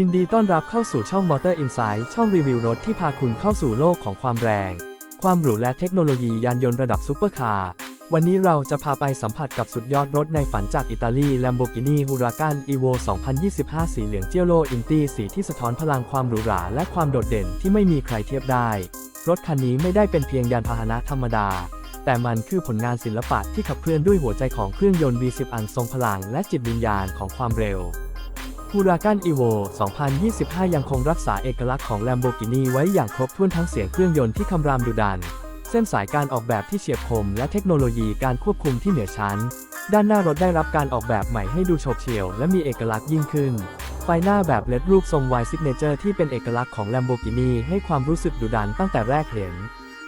ยินดีต้อนรับเข้าสู่ช่อง Motor Insight ช่องรีวิวรถที่พาคุณเข้าสู่โลกของความแรง ความหรูและเทคโนโลยียานยนต์ระดับซุปเปอร์คาร์ วันนี้เราจะพาไปสัมผัสกับสุดยอดรถในฝันจากอิตาลี Lamborghini Huracan Evo 2025 สีเหลืองเจียโลอินตีสีที่สะท้อนพลังความหรูหราและความโดดเด่นที่ไม่มีใครเทียบได้ รถคันนี้ไม่ได้เป็นเพียงยานพาหนะธรรมดาแต่มันคือผลงานศิลปะที่ขับเคลื่อนด้วยหัวใจของเครื่องยนต์ V10 อันทรงพลังและจิตวิญญาณของความเร็ว ฮูรากัน Evo 2025 ยังคงรักษาเอกลักษณ์ของ Lamborghini ไว้อย่างครบถ้วนทั้งเสียงเครื่องยนต์ที่คำรามดุดัน เส้นสายการออกแบบที่เฉียบคม และเทคโนโลยีการควบคุมที่เหนือชั้น ด้านหน้ารถได้รับการออกแบบใหม่ให้ดูโฉบเฉี่ยว และมีเอกลักษณ์ยิ่งขึ้น ไฟหน้าแบบเลดรูปทรง Y Signature ที่เป็นเอกลักษณ์ของ Lamborghini ให้ความรู้สึกดุดันตั้งแต่แรกเห็น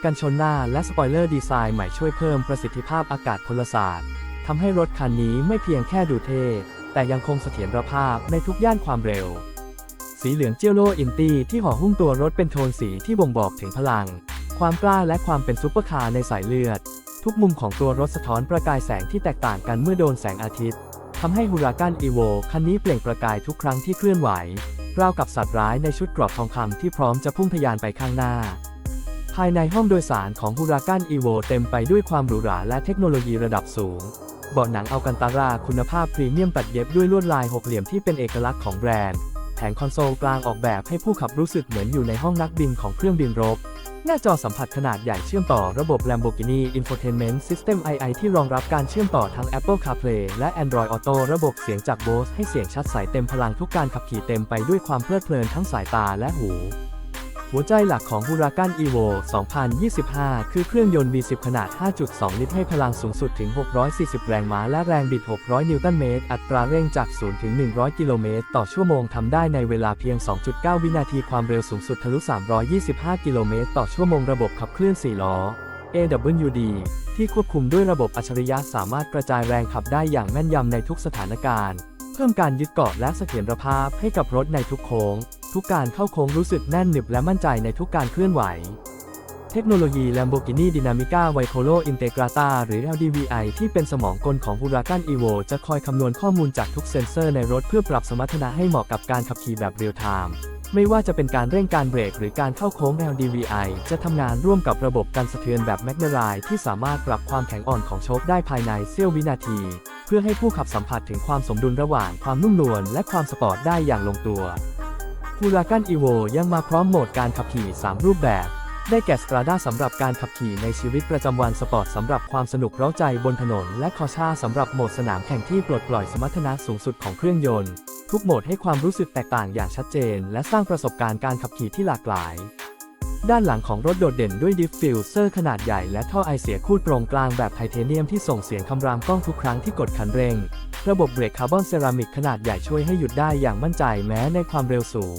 กันชนหน้าและสปอยเลอร์ดีไซน์ใหม่ช่วยเพิ่มประสิทธิภาพอากาศพลศาสตร์ทำให้รถคันนี้ไม่เพียงแค่ดูเท่ แต่ยังคงเสถียรภาพในทุกย่านความเร็ว สีเหลืองเจียวโลอินตี้ที่ห่อหุ้มตัวรถเป็นโทนสีที่บ่งบอกถึงพลัง ความกล้าและความเป็นซุปเปอร์คาร์ในสายเลือด ทุกมุมของตัวรถสะท้อนประกายแสงที่แตกต่างกันเมื่อโดนแสงอาทิตย์ทำให้ฮูรากันอีโวคันนี้เปล่งประกายทุกครั้งที่เคลื่อนไหวราวกับสัตว์ร้ายในชุดเกรอบทองคำที่พร้อมจะพุ่งทะยานไปข้างหน้า ภายในห้องโดยสารของฮูรากันอีโวเต็มไปด้วยความหรูหราและเทคโนโลยีระดับสูง เบาะหนังอัลกันตาราคุณภาพพรีเมียมตัดเย็บด้วยลวดลายหกเหลี่ยมที่เป็นเอกลักษณ์ของแบรนด์ แผงคอนโซลกลางออกแบบให้ผู้ขับรู้สึกเหมือนอยู่ในห้องนักบินของเครื่องบินรบ หน้าจอสัมผัสขนาดใหญ่เชื่อมต่อระบบ Lamborghini Infotainment System II ที่รองรับการเชื่อมต่อทั้ง Apple CarPlay และ Android Auto ระบบเสียงจาก Bose ให้เสียงชัดใสเต็มพลังทุกการขับขี่เต็มไปด้วยความเพลิดเพลินทั้งสายตาและหู หัวใจหลักของ Huracan Evo 2025 คือเครื่องยนต์ V10 ขนาด 5.2 ลิตรให้พลังสูงสุดถึง 640 แรงม้าและแรงบิด 600 นิวตันเมตร อัตราเร่งจาก 0 ถึง 100 กิโลเมตร ต่อชั่วโมงทำได้ในเวลาเพียง 2.9 วินาทีความเร็วสูงสุดทะลุ 325 กิโลเมตร ต่อชั่วโมงระบบขับเคลื่อน 4 ล้อ AWD ที่ควบคุมด้วยระบบอัจฉริยะสามารถกระจายแรงขับได้อย่างแม่นยำในทุกสถานการณ์ เพิ่มการยึดเกาะและเสถียรภาพให้กับรถในทุกโค้ง ทุกการเข้าโค้งรู้สึกแน่นหนึบและมั่นใจในทุกการเคลื่อนไหว เทคโนโลยี Lamborghini Dinamica Vicolo Integrata หรือ LDVI ที่เป็นสมองกลของ Huracan Evo จะคอยคำนวณข้อมูลจากทุกเซ็นเซอร์ในรถเพื่อปรับสมรรถนะให้เหมาะกับการขับขี่แบบเรียลไทม์ไม่ว่าจะเป็นการเร่งการเบรกหรือการเข้าโค้ง LDVI จะทำงานร่วมกับระบบการสะเทือนแบบ m a g n e r i ที่สามารถปรับความแข็งอ่อนของโชคได้ภายในเสี้ยววินาที เพื่อให้ผู้ขับสัมผัสถึงความสมดุลระหว่างความนุ่มนวลและความสปอร์ตได้อย่างลงตัว h u r a c a n Evo ยังมาพร้อมโหมดการขับขี่ 3 รูปแบบ ได้แก่ Strada สำหรับการขับขี่ในชีวิตประจำวันสปอร์ตสำหรับความสนุกเร้าใจบนถนน และคอชาสำหรับโหมดสนามแข่งที่ปลดปล่อยสมรรถนะสูงสุดของเครื่องยนต์ ทุกโหมดให้ความรู้สึกแตกต่างอย่างชัดเจน และสร้างประสบการณ์การขับขี่ที่หลากหลายด้านหลังของรถโดดเด่นด้วยดิฟฟิลเซอร์ขนาดใหญ่และท่อไอเสียคูดตรงกลางแบบไทเทเนียมที่ส่งเสียงคำรามกล้องทุกครั้งที่กดคันเร่ง ระบบเบรกคาร์บอนเซรามิกขนาดใหญ่ช่วยให้หยุดได้อย่างมั่นใจแม้ในความเร็วสูง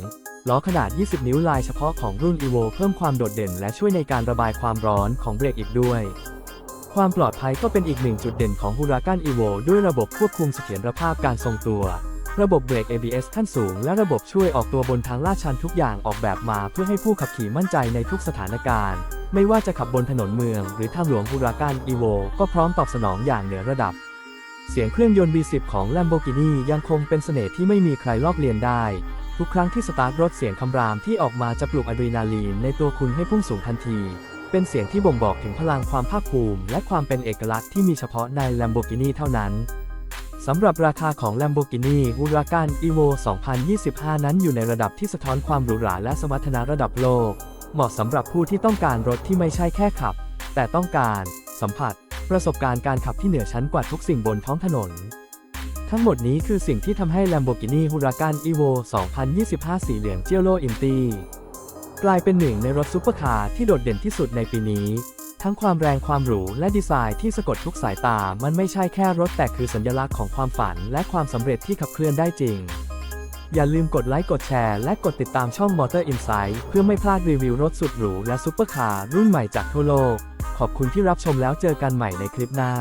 ล้อขนาด 20 นิ้วลายเฉพาะของรุ่น Evo เพิ่มความโดดเด่นและช่วยในการระบายความร้อนของเบรกอีกด้วย ความปลอดภัยก็เป็นอีกหนึ่งจุดเด่นของ Huracan Evo ด้วยระบบควบคุมเสถียรภาพการทรงตัว ระบบเบรก ABS ขั้นสูง และระบบช่วยออกตัวบนทางลาดชันทุกอย่างออกแบบมาเพื่อให้ผู้ขับขี่มั่นใจในทุกสถานการณ์ ไม่ว่าจะขับบนถนนเมือง หรือทางหลวง Huracan Evo ก็พร้อมตอบสนองอย่างเหนือระดับ เสียงเครื่องยนต์ V10 ของ Lamborghini ยังคงเป็นเสน่ห์ที่ไม่มีใครลอกเลียนได้ ทุกครั้งที่สตาร์ทรถเสียงคำรามที่ออกมาจะปลุกอะดรีนาลีนในตัวคุณให้พุ่งสูงทันที เป็นเสียงที่บ่งบอกถึงพลังความภาคภูมิ และความเป็นเอกลักษณ์ที่มีเฉพาะใน Lamborghini เท่านั้นสำหรับราคาของ Lamborghini Huracan Evo 2025 นั้นอยู่ในระดับที่สะท้อนความหรูหราและสมรรถนะระดับโลก เหมาะสำหรับผู้ที่ต้องการรถที่ไม่ใช่แค่ขับ แต่ต้องการสัมผัส ประสบการณ์การขับที่เหนือชั้นกว่าทุกสิ่งบนท้องถนน ทั้งหมดนี้คือสิ่งที่ทำให้ Lamborghini Huracan Evo 2025 สีเหลืองเจียโลอินตีกลายเป็นหนึ่งในรถซุปเปอร์คาร์ที่โดดเด่นที่สุดในปีนี้ ทั้งความแรงความหรูและดีไซน์ที่สะกดทุกสายตา มันไม่ใช่แค่รถแต่คือสัญลักษณ์ของความฝันและความสำเร็จที่ขับเคลื่อนได้จริง อย่าลืมกดไลค์กดแชร์และกดติดตามช่อง Motor Insight เพื่อไม่พลาดรีวิวรถสุดหรูและซุปเปอร์คาร์รุ่นใหม่จากทั่วโลก ขอบคุณที่รับชมแล้วเจอกันใหม่ในคลิปหน้า